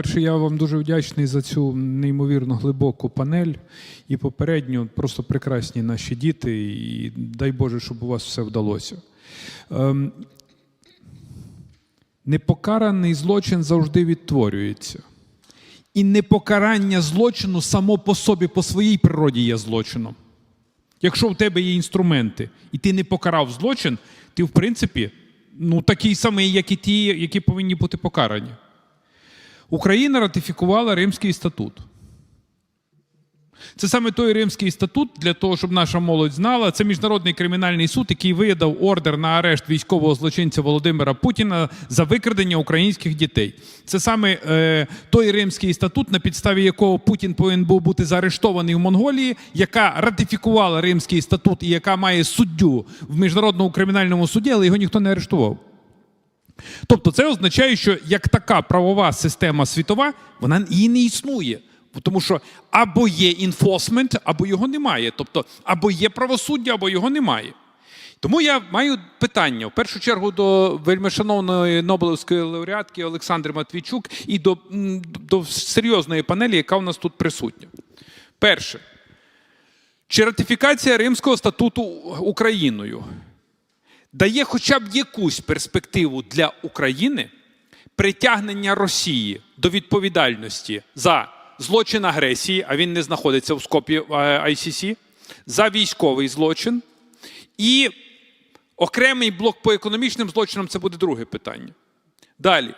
по-перше, я вам дуже вдячний за цю неймовірно глибоку панель і попередньо просто прекрасні наші діти, і дай Боже, щоб у вас все вдалося. Ем, непокараний злочин завжди відтворюється. І непокарання злочину само по собі, по своїй природі є злочином. Якщо в тебе є інструменти, і ти не покарав злочин, ти, в принципі, ну, такий самий, як і ті, які повинні бути покарані. Україна ратифікувала Римський статут. Це саме той Римський статут, для того, щоб наша молодь знала. Це міжнародний кримінальний суд, який видав ордер на арешт військового злочинця Володимира Путіна за викрадення українських дітей. Це саме е, той Римський статут, на підставі якого Путін повинен був бути заарештований в Монголії, яка ратифікувала Римський статут і яка має суддю в міжнародному кримінальному суді, але його ніхто не арештував. Тобто це означає, що як така правова система світова, вона її не існує. Тому що або є інфосмент, або його немає. Тобто, або є правосуддя, або його немає. Тому я маю питання в першу чергу до вельмишановної Нобелевської лауреатки Олександри Матвійчук і до, до серйозної панелі, яка у нас тут присутня. Перше, чи ратифікація Римського статуту Україною дає хоча б якусь перспективу для України притягнення Росії до відповідальності за злочин агресії, а він не знаходиться в скопі е, ICC, за військовий злочин, і окремий блок по економічним злочинам це буде друге питання. Далі,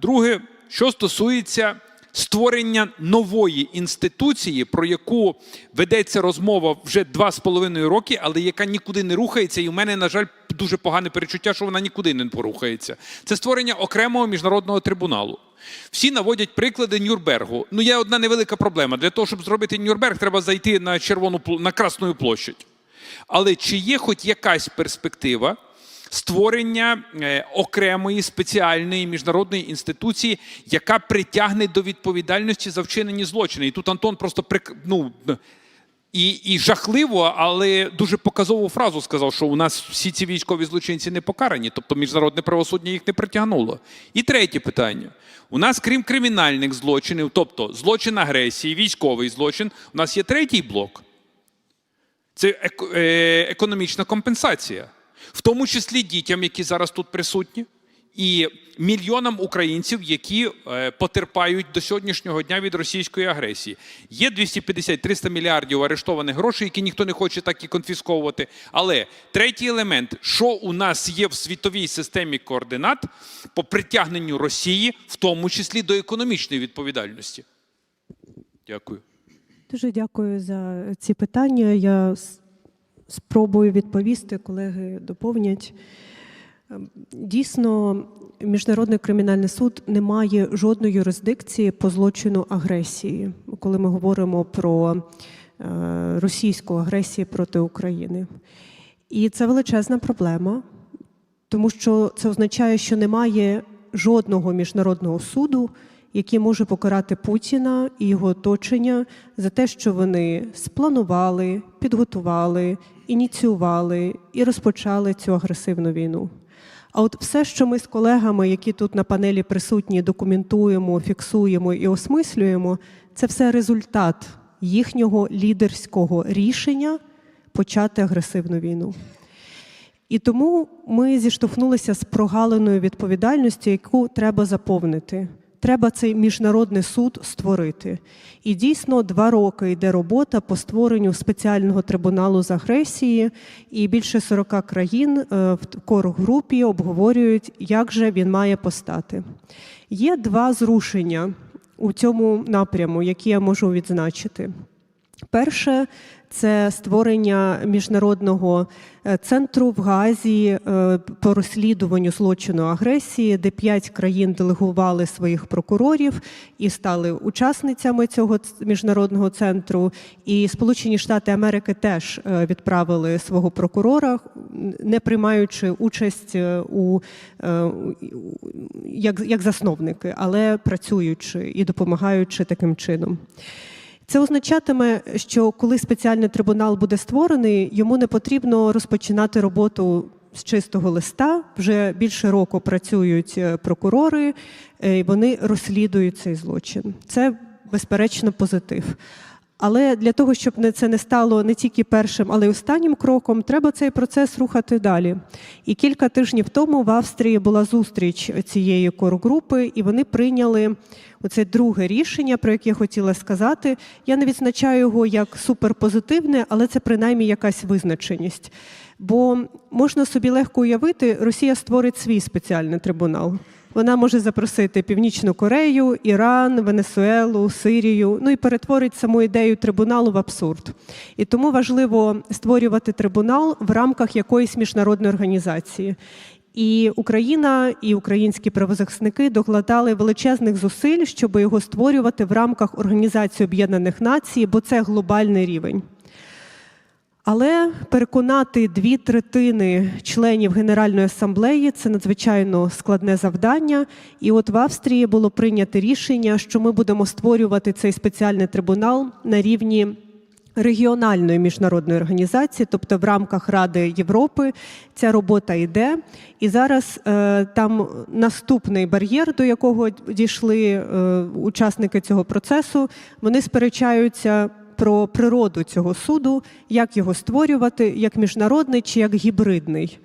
друге, що стосується створення нової інституції, про яку ведеться розмова вже два з половиною роки, але яка нікуди не рухається, і в мене, на жаль, дуже погане перечуття, що вона нікуди не порухається. Це створення окремого міжнародного трибуналу. Всі наводять приклади Нюрнбергу. Ну, є одна невелика проблема. Для того, щоб зробити Нюрнберг, треба зайти на червону на Красну площадь. Але чи є хоч якась перспектива створення е, окремої спеціальної міжнародної інституції, яка притягне до відповідальності за вчинені злочини? І тут Антон просто ну, і, і жахливо, але дуже показову фразу сказав, що у нас всі ці військові злочинці не покарані, тобто міжнародне правосуддя їх не притягнуло. І третє питання: у нас, крім кримінальних злочинів, тобто злочин агресії, військовий злочин, у нас є третій блок. Це е, економічна компенсація, в тому числі дітям, які зараз тут присутні, і мільйонам українців, які е, потерпають до сьогоднішнього дня від російської агресії. Є 250-300 мільярдів арештованих грошей, які ніхто не хоче так і конфісковувати. Але третій елемент, що у нас є в світовій системі координат по притягненню Росії, в тому числі до економічної відповідальності. Дякую. Дуже дякую за ці питання. Я спробую відповісти, колеги доповнять. Дійсно, Міжнародний кримінальний суд не має жодної юрисдикції по злочину агресії, коли ми говоримо про е, російську агресію проти України. І це величезна проблема, тому що це означає, що немає жодного міжнародного суду, який може покарати Путіна і його оточення за те, що вони спланували, підготували, ініціювали і розпочали цю агресивну війну. А от все, що ми з колегами, які тут на панелі присутні, документуємо, фіксуємо і осмислюємо, це все результат їхнього лідерського рішення почати агресивну війну. І тому ми зіштовхнулися з прогалиною відповідальності, яку треба заповнити. Треба цей міжнародний суд створити. І дійсно два роки йде робота по створенню спеціального трибуналу з агресії, і більше 40 країн е, в коргрупі обговорюють, як же він має постати. Є два зрушення у цьому напряму, які я можу відзначити. Перше це створення міжнародного е, центру в Гаазі е, по розслідуванню злочину агресії, де п'ять країн делегували своїх прокурорів і стали учасницями цього міжнародного центру. І Сполучені Штати Америки теж е, відправили свого прокурора, не приймаючи участь у- як, як засновники, але працюючи і допомагаючи таким чином. Це означатиме, що коли спеціальний трибунал буде створений, йому не потрібно розпочинати роботу з чистого листа. Вже більше року працюють е, прокурори, е, і вони розслідують цей злочин. Це безперечно позитив. Але для того, щоб це не стало не тільки першим, але й останнім кроком, треба цей процес рухати далі. І кілька тижнів тому в Австрії була зустріч цієї коргрупи, і вони прийняли оце друге рішення, про яке я хотіла сказати. Я не відзначаю його як суперпозитивне, але це принаймні якась визначеність. Бо можна собі легко уявити, Росія створить свій спеціальний трибунал. Вона може запросити Північну Корею, Іран, Венесуелу, Сирію, ну і перетворить саму ідею трибуналу в абсурд. І тому важливо створювати трибунал в рамках якоїсь міжнародної організації. І Україна і українські правозахисники докладали величезних зусиль, щоб його створювати в рамках Організації Об'єднаних Націй, бо це глобальний рівень. Але переконати дві третини членів Генеральної асамблеї це надзвичайно складне завдання. І от в Австрії було прийнято рішення, що ми будемо створювати цей спеціальний трибунал на рівні регіональної міжнародної організації, тобто в рамках Ради Європи. Ця робота йде. І зараз е, там наступний бар'єр, до якого дійшли е, учасники цього процесу, вони сперечаються про природу цього суду, як його створювати, як міжнародний чи як гібридний.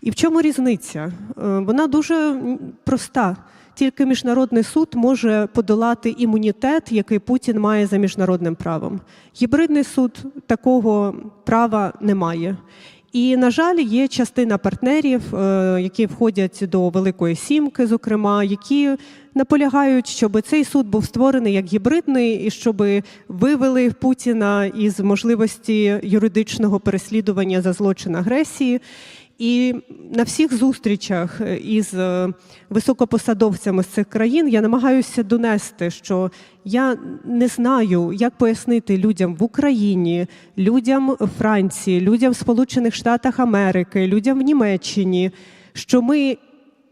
І в чому різниця? Е, Вона дуже проста. Тільки міжнародний суд може подолати імунітет, який Путін має за міжнародним правом. Гібридний суд такого права не має. І, на жаль, є частина партнерів, е, які входять до Великої Сімки, зокрема, які наполягають, щоб цей суд був створений як гібридний, і щоб вивели Путіна із можливості юридичного переслідування за злочин агресії. І на всіх зустрічах із е, високопосадовцями з цих країн я намагаюся донести, що я не знаю, як пояснити людям в Україні, людям Франції, людям в Сполучених Штатах Америки, людям в Німеччині, що ми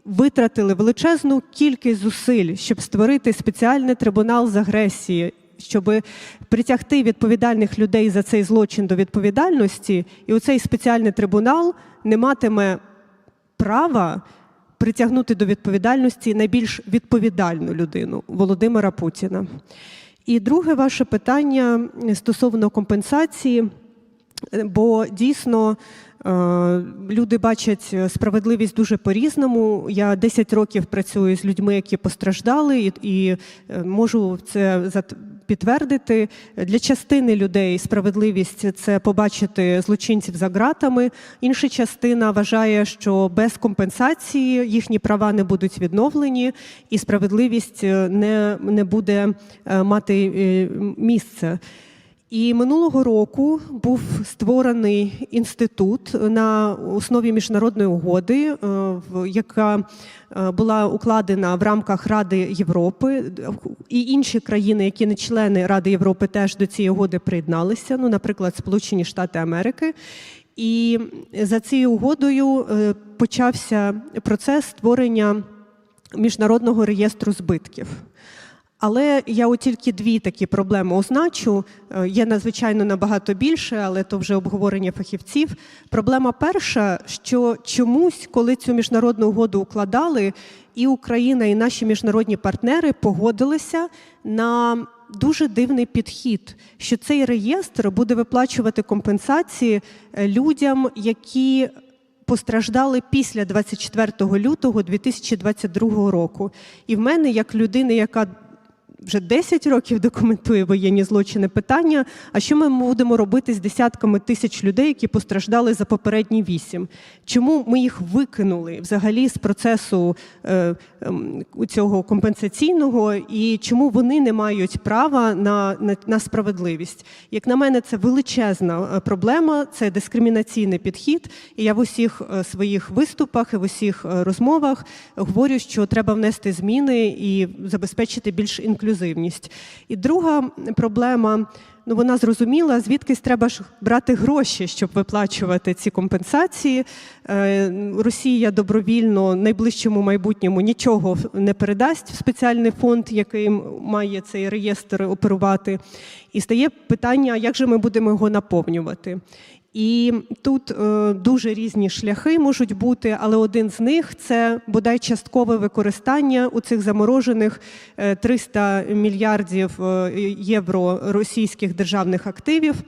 витратили величезну кількість зусиль, щоб створити спеціальний трибунал з агресії, щоб притягти відповідальних людей за цей злочин до відповідальності, і оцей спеціальний трибунал не матиме права притягнути до відповідальності найбільш відповідальну людину Володимира Путіна. І друге ваше питання стосовно компенсації. Бо дійсно е, люди бачать справедливість дуже по-різному. Я 10 років працюю з людьми, які постраждали, і, е, можу це підтвердити. Для частини людей справедливість це побачити злочинців за ґратами. Інша частина вважає, що без компенсації їхні права не будуть відновлені, і справедливість е, не, не буде мати місце. І минулого року був створений інститут на основі міжнародної угоди, е, яка е, була укладена в рамках Ради Європи. І інші країни, які не члени Ради Європи, теж до цієї угоди приєдналися. Ну, наприклад, Сполучені Штати Америки. І за цією угодою е, почався процес створення міжнародного реєстру збитків. Але я от тільки дві такі проблеми означу. Е, Є надзвичайно набагато більше, але то вже обговорення фахівців. Проблема перша, що чомусь, коли цю міжнародну угоду укладали, і Україна, і наші міжнародні партнери погодилися на дуже дивний підхід, що цей реєстр буде виплачувати компенсації е, людям, які постраждали після 24 лютого 2022 року. І в мене, як людини, яка вже 10 років документує воєнні злочини питання. А що ми будемо робити з десятками тисяч людей, які постраждали за попередні вісім? Чому ми їх викинули взагалі з процесу е, ем, цього компенсаційного, і чому вони не мають права на, на, на справедливість? Як на мене, це величезна е, проблема, це дискримінаційний підхід. І я в усіх е, своїх виступах і в усіх е, розмовах говорю, що треба внести зміни і забезпечити більш інклюзивність. І друга проблема. Ну, вона зрозуміла, звідкись треба ж брати гроші, щоб виплачувати ці компенсації. Е, Росія добровільно в найближчому майбутньому нічого не передасть в спеціальний фонд, який має цей реєстр оперувати. І стає питання, як же ми будемо його наповнювати. І тут е, дуже різні шляхи можуть бути, але один з них це бодай часткове використання у цих заморожених е, 300 мільярдів е, євро російських державних активів, е,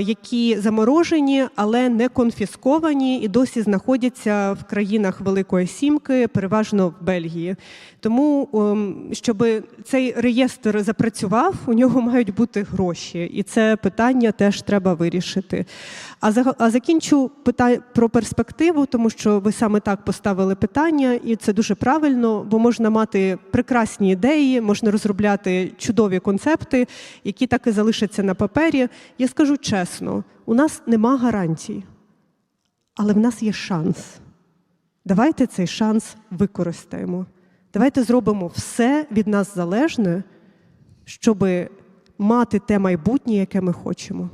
які заморожені, але не конфісковані і досі знаходяться в країнах Великої Сімки, переважно в Бельгії. Тому, ем, щоб цей реєстр запрацював, у нього мають бути гроші, і це питання теж треба вирішити. А закінчу питання про перспективу, тому що ви саме так поставили питання, і це дуже правильно, бо можна мати прекрасні ідеї, можна розробляти чудові концепти, які так і залишаться на папері. Я скажу чесно, у нас нема гарантій, але в нас є шанс. Давайте цей шанс використаємо. Давайте зробимо все від нас залежне, щоб мати те майбутнє, яке ми хочемо.